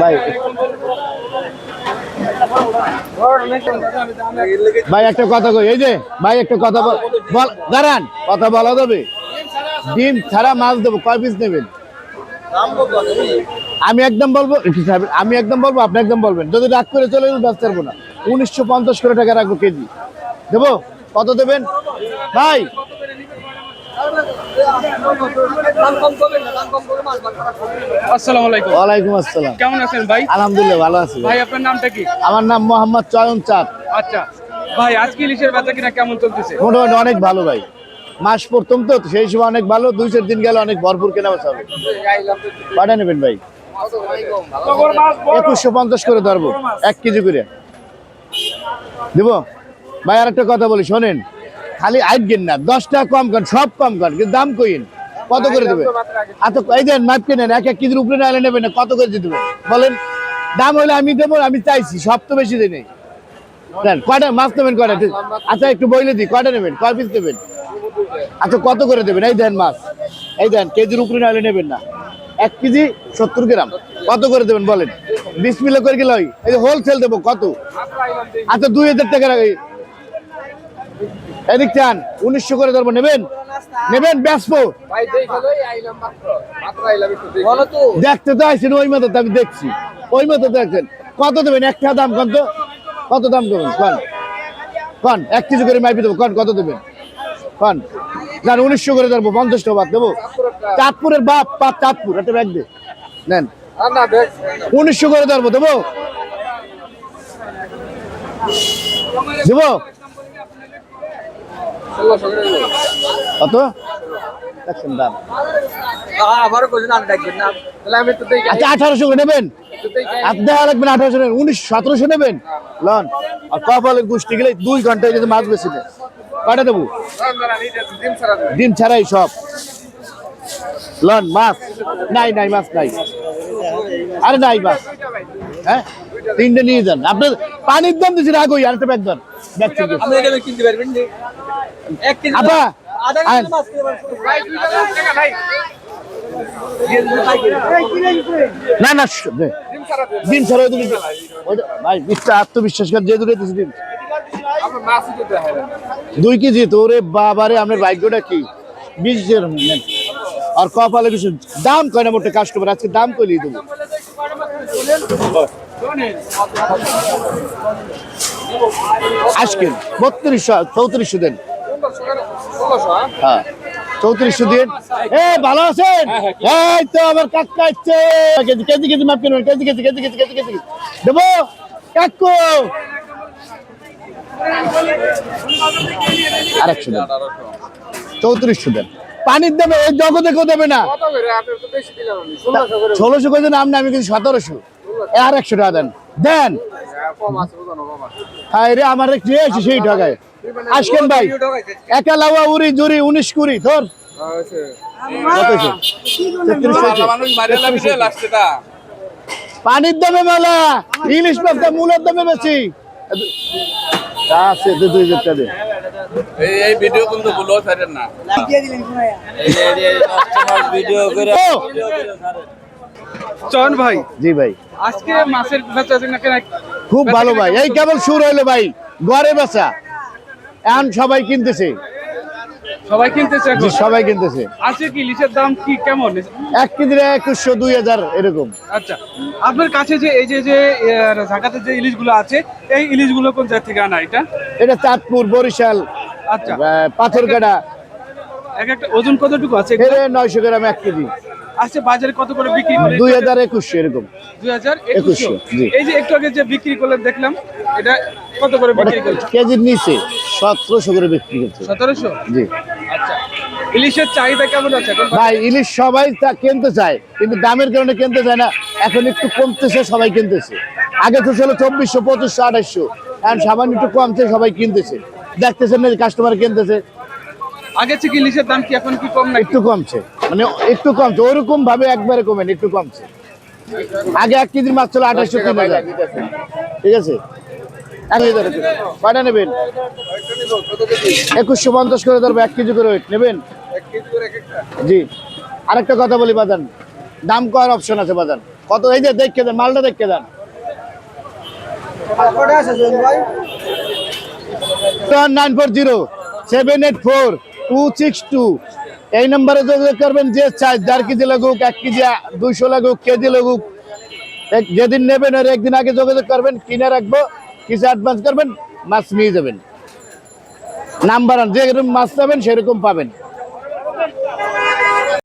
ভাই। ভাই, একটা কথা কই, এই যে, ভাই, একটা কথা বল দাঁড়ান, কথা বলা যাবে? ডিম ছাড়া মাছ দেবো, কয় পিস নেবেন? আমি একদম বলব আমি একদম বলব, আপনি একদম বলবেন। যদি রাগ করে চলে গেলে ব্যস্ত পারব না। উনিশশো পঞ্চাশ করে টাকা রাখব কেজি। দেবো? কত দেবেন? ভাই আসসালামু আলাইকুম। ওয়ালাইকুম আসসালাম। কেমন আছেন ভাই? আলহামদুলিল্লাহ ভালো আছি ভাই। ভাই আপনার নামটা কি? আমার নাম মোহাম্মদ চয়ন চাঁদ। আচ্ছা। ভাই আজকে ইলিশের বেচা কিনা কেমন চলতেছে? মোটামুটি অনেক ভালো ভাই। মাস প্রথম তো সেই সময় অনেক ভালো দুই চার দিন গেলে অনেক ভরপুর কেনা বেচা হবে। কটা নেবেন ভাই। একুশশো পঞ্চাশ করে ধরবো এক কেজি করে। দেব? ভাই আর একটা কথা বলি শোনেন। খালি আইটগেন না দশ টাকা কম কর, সব কম কর, কিন্তু দাম কইন কত করে দেবে? আচ্ছা এই দেন, মাপ কেনেন, এক এক কেজির উপরে নাহলে নেবেন না, কত করে দিতে? বলেন, দাম হলে আমি দেবো, আমি চাইছি, সব তো বেশি দিই নেই। কয়টা? মাছ নেবেন কয়টা? আচ্ছা একটু বইলে দিই, কয়টা নেবেন? কয় পিস নেবেন? আচ্ছা কত করে দেবেন? এই দেন মাছ। এই দেন, কেজির উপরে নাহলে নেবেন না। এক কেজি সত্তর গ্রাম। কত করে দেবেন বলেন? বিশ মিলে করে গেলে এই হোলসেল দেবো, কত? আচ্ছা দুই হাজার টাকা এদিক চান উনিশশো করে ধরবো নেবেন? নেবেন ব্যস্ত দেখতে তো আইসেন ওই মতো আমি দেখছি। ওই মতো দেখছেন। কত দেবেন? একটা দাম কত কত দাম দেবেন? কন? কন? এক কেজি করে মাইপি দেবো। কন কত দেবেন? কন? না উনিশশো করে ধরবো পঞ্চাশ টাকা বাদ দেবো। চাঁদপুরের বাপ বাপ চাঁদপুর একটা ব্যাগ দে। নেন। উনিশশো করে ধরবো দেবো? দেবো? কত? আচ্ছা আঠারোশো করে নেবেন? দেওয়া লাগবেন আঠারোশো নেবেন। উনিশ, সতেরোশো নেবেন। লন, আর কপালের গোষ্ঠী গেলে দুই ঘন্টায় যদি মাছ বেশি নেয়। কটা দেবো? ডিম ছাড়াই সব। লন, মাছ? নাই নাই, মাছ নাই। আরে নাই, মাছ। হ্যাঁ? তিনটে নিয়ে যান। আপনার পানির দাম দিচ্ছি রাগই আর একটা ব্যাগ দেন। নি? আপা না না শ- দে। ডিম ছাড়া ওই দুটো ভাই বিশ্বাস আত্মবিশ্বাস কর যে দুটো ডিম। দুই কেজি তো ওরে বাবারে আপনার ভাগ্যটা কি? বিশ নেন। আর কপালে কিছু দাম কয় না মোটে কাস্টমার আজকে দাম কইলি দেবো। আজকে বত্রিশশো চৌত্রিশশো দেন। হ্যাঁ চৌত্রিশশো দিন। এ ভালো আছেন? এই তো আমার কাকা কেজি কেজি কেজি মাপ কিনবেন KG KG KG KG KG KG. দেবো? কাকু! আরেকশো দেন। চৌত্রিশশো দেন। পানির দেবে এই জগতে কেউ দেবে না। ষোলোশো করে। আপনি আমি কিন্তু সতেরোশো। আর একশো টাকা দেন দেন হায় রে আমার একটু এসে সেই টাকায় আসকেন ভাই একা লাউয়া উড়ি জুরি উনিশ কুড়ি ধর। পানির দামে মেলা ইলিশ মাছটা মূলের দামে বেশি আছে দু দুই হাজার টাকা এই ভিডিও কিন্তু ভুলো ছাড়েন না ভিডিও করে চয়ন ভাই? জি ভাই। আজকে মাছের বেচা কিনা কেনা খুব ভালো ভাই। এই কেবল শুরু হইল ভাই। ঘরে বেচা। এখন সবাই কিনতেছে। সবাই কিনতেছে সবাই কিনতেছে। আজকে কি ইলিশের দাম কি কেমন? এক কেজি একুশশো দুই হাজার এরকম। আচ্ছা আপনার কাছে যে এই যে যে ঢাকাতে যে ইলিশগুলো আছে এই ইলিশগুলো কোন জায়গা থেকে আনা এটা? এটা চাঁদপুর বরিশাল আচ্ছা। পাথরকাটা এক একটা ওজন কতটুকু আছে নয়শো গ্রাম এক কেজি। আজকে বাজারে কত করে বিক্রি করে? দুই হাজার একুশশো এরকম। দুই হাজার একুশশো। এই যে একটু আগে যে বিক্রি করলেন দেখলাম এটা কত করে বিক্রি করলেন? কেজির নিচে সতেরোশো করে বিক্রি করছে। সতেরোশো? জি। আচ্ছা। ইলিশের চাহিদা কেমন আছে ভাই ইলিশ সবাই তা কিনতে চায় কিন্তু দামের কারণে কিনতে চায় না। এখন একটু কমতেছে সবাই কিনতেছে। আগে তো ছিল চব্বিশশো পঁচিশশো আঠাশশো এখন সামান্য একটু কমছে সবাই কিনতেছে। দেখতেছেন না কাস্টমার কিনতেছে। আগে থেকে ইলিশের দাম কি এখন কি কম নাকি? একটু কমছে। মানে একটু কমছে। ওরকম ভাবে একবারে কমেন একটু কমছে। আগে এক কেজির মাছ ছিল আঠাশশো তিন হাজার। ঠিক আছে? কয়টা নেবেন? একুশশো পঞ্চাশ করে ধরবো এক কেজি করে নেবেন? জি। আরেকটা কথা বলি বাদান দাম করার অপশন আছে বাজার কত? এই যে দেখে দেন মালটা দেখে দেন। Nine four zero seven eight four. Two six two এই নম্বরে যোগাযোগ করবেন, যে চাই চার কেজি লাগুক, এক কেজি দুইশো লাগুক, কেজি লাগুক, এক- যেদিন নেবেন আর একদিন আগে যোগাযোগ করবেন, কিনে রাখব, কিছু অ্যাডভান্স করবেন, মাছ নিয়ে যাবেন। নাম্বার যেরকম মাছ পাবেন সেরকম পাবেন।